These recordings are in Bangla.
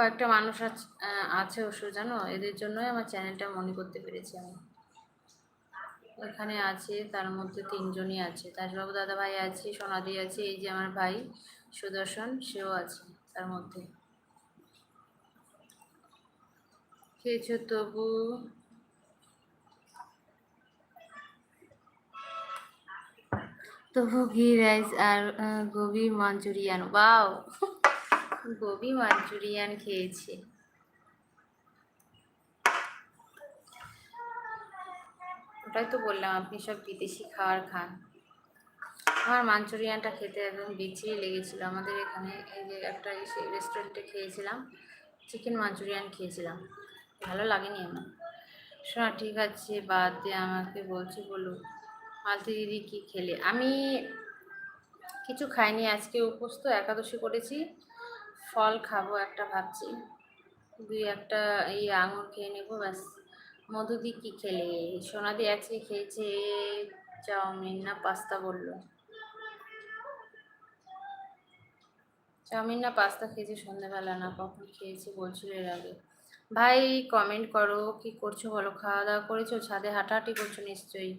কয়েকটা মানুষ আছ- অবশ্য জানো? এদের জন্যই আমার চ্যানেলটা মনে করতে পেরেছি আমি। এখানে আছে, তার মধ্যে তিনজনই আছে। তাজবাবু দাদা ভাই আছে, সোনাদি আছে, এই যে আমার ভাই সুদর্শন, সেও আছে তার মধ্যে। খেয়েছো তবু? তবু ঘি, রাইস আর গোবি, মাঞ্চুরিয়ান। বাও গোবি মাঞ্চুরিয়ান খেয়েছি। ওটাই তো বললাম, আপনি সব বিদেশি খাবার খান। আমার মাঞ্চুরিয়ানটা খেতে একদম বিচ্ছিরি লেগেছিল। আমাদের এখানে এই যে একটা রেস্টুরেন্টে খেয়েছিলাম চিকেন মাঞ্চুরিয়ান খেয়েছিলাম। ভালো লাগেনি আমার। শোনা, ঠিক আছে, বাদ দিয়ে আমাকে বলছি, বলুক। মালতি দিদি কী খেলে? আমি কিছু খাইনি, আজকে উপোস তো একাদশী করেছি। ফল খাব একটা ভাবছি। দুই একটা এই আঙুর খেয়ে নেব, ব্যাস। মধুদি কী খেলে? সোনাদি আছে খেয়েছে, চাউমিন না পাস্তা বলল। চাউমিন না পাস্তা খেয়েছে সন্ধ্যাবেলা না, কখন খেয়েছি বলছিল এর আগে। ভাই কমেন্ট করো, কি করছ বলো? খাওয়া দাওয়া করেছ? ছাদে হাঁটাহাঁটি করছ নিশ্চয়ই?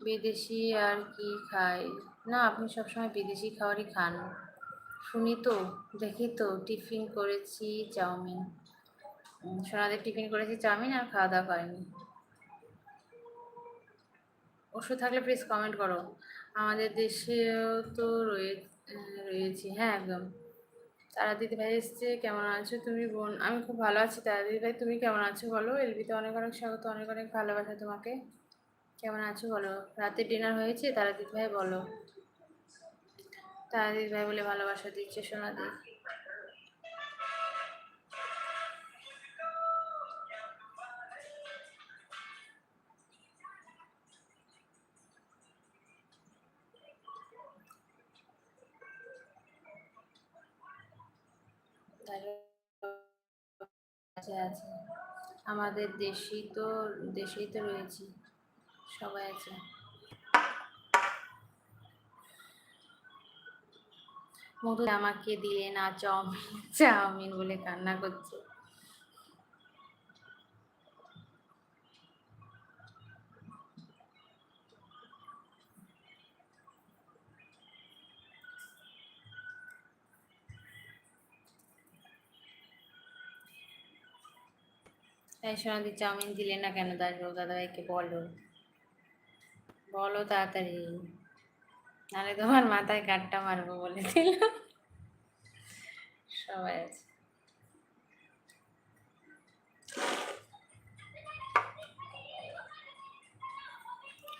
বিদেশি আর কি খাই? না, আপনি সবসময় বিদেশি খাবারই খান। শুনি তো দেখি তো টিফিন করেছি চাউমিন। উম, সোনাদের টিফিন করেছি চাউমিন আর খাওয়া দাওয়া করেনি। ওষুধ থাকলে প্লিজ কমেন্ট করো। আমাদের দেশেও তো রয়ে রয়েছি হ্যাঁ একদম। তারা দিদি ভাই এসছে কেমন আছো তুমি বোন? আমি খুব ভালো আছি। তারা দিদি ভাই তুমি কেমন আছো বলো? এলবিতে অনেক অনেক স্বাগত অনেক অনেক ভালোবাসা তোমাকে। কেমন আছো বলো? রাতে ডিনার হয়েছে তারা দিদি ভাই বলো। তারা দিদি ভাই বলে ভালোবাসা দিচ্ছে, সোনা দি। আছে। আমাদের দেশেই তো দেশেই তো রয়েছি। সবাই আছে। মধু আমাকে দিলে না চাউমিন চাউমিন বলে কান্না করছে। তাই সোনাদি চাউমিন দিলে না কেন? দাসবাবু দাদাভাইকে বলো। বলো তাড়াতাড়ি। নাহলে তোমার মাথায় গাট্টা মারবো বলে দিল সবাই আছে।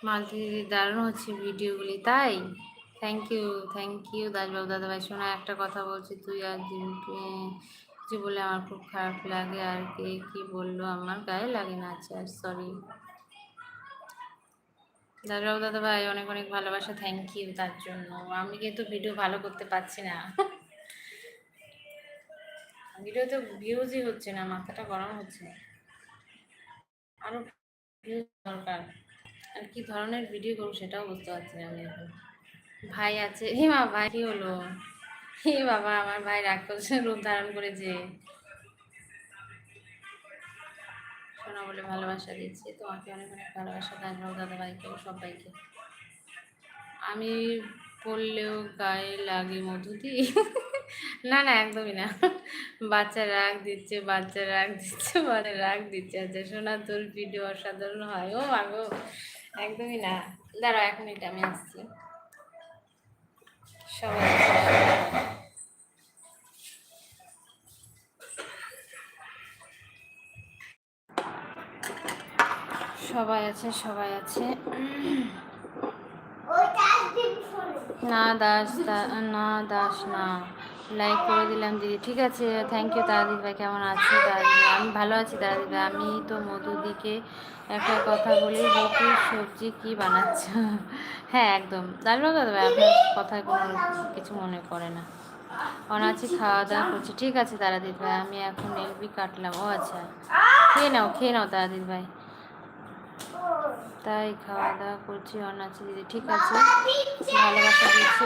মালতি দিদি দারুণ হচ্ছে ভিডিওগুলি, তাই? থ্যাংক ইউ থ্যাংক ইউ দাসবাবু দাদাভাই। শোনা, একটা কথা বলছি, তুই আর কিছু বলে আমার খুব খারাপ লাগে, আর কে কি বলল আমার গায়ে লাগে না আচ্ছা সরি দাদাবাবু দাদা ভাই অনেক অনেক ভালোবাসা থ্যাংক ইউ তার জন্য। আমি কিন্তু ভিডিও ভালো করতে পারছি না। ভিডিওতে ভিউজই হচ্ছে না, মাথাটা গরম হচ্ছে। আরও ভিউজ দরকার। আর কি ধরনের ভিডিও করব সেটাও বুঝতে পারছি না আমি এখন। ভাই আছে। হে মা, ভাই, কি হলো? হে বাবা, আমার ভাই রাক্ষসের রূপ ধারণ করেছে। সোনা বলে ভালোবাসা দিচ্ছি। তোমাকে অনেক অনেক ভালোবাসা দাদাবাবু দাদা ভাইকে সবাইকে। আমি বললেও গায়ে লাগে মধুদি না না, একদমই না। বাচ্চা রাগ দিচ্ছে, বাচ্চা রাগ দিচ্ছে, বাচ্চা রাগ দিচ্ছে। আচ্ছা সোনা তোর ভিডিও অসাধারণ হয়। ও আগো একদমই না। দাঁড়াও, এক মিনিট আমি আসছি। সবাই সবাই আছে সবাই আছে। না দাস না দাস না। লাইক করে দিলাম দিদি ঠিক আছে? থ্যাংক ইউ দিদি ভাই কেমন আছো দিদি আমি ভালো আছি দিদি ভাই। আমি তো মধুদিকে একটা কথা বলি রুটি সবজি কি বানাচ্ছ? হ্যাঁ একদম। দাঁড়াবো দাদা ভাই আপনার কথায় কোনো কিছু মনে পড়ে না। অনাচি খাওয়া দাওয়া করছি। ঠিক আছে তারা দিদি ভাই আমি এখন এলবি কাটলাম। ও আচ্ছা। খেয়ে নাও খেয়ে নাও তারা দিদি ভাই। তাই খাওয়া দাওয়া করছি অনাচি দিদি ঠিক আছে ভালোবাসা দিচ্ছি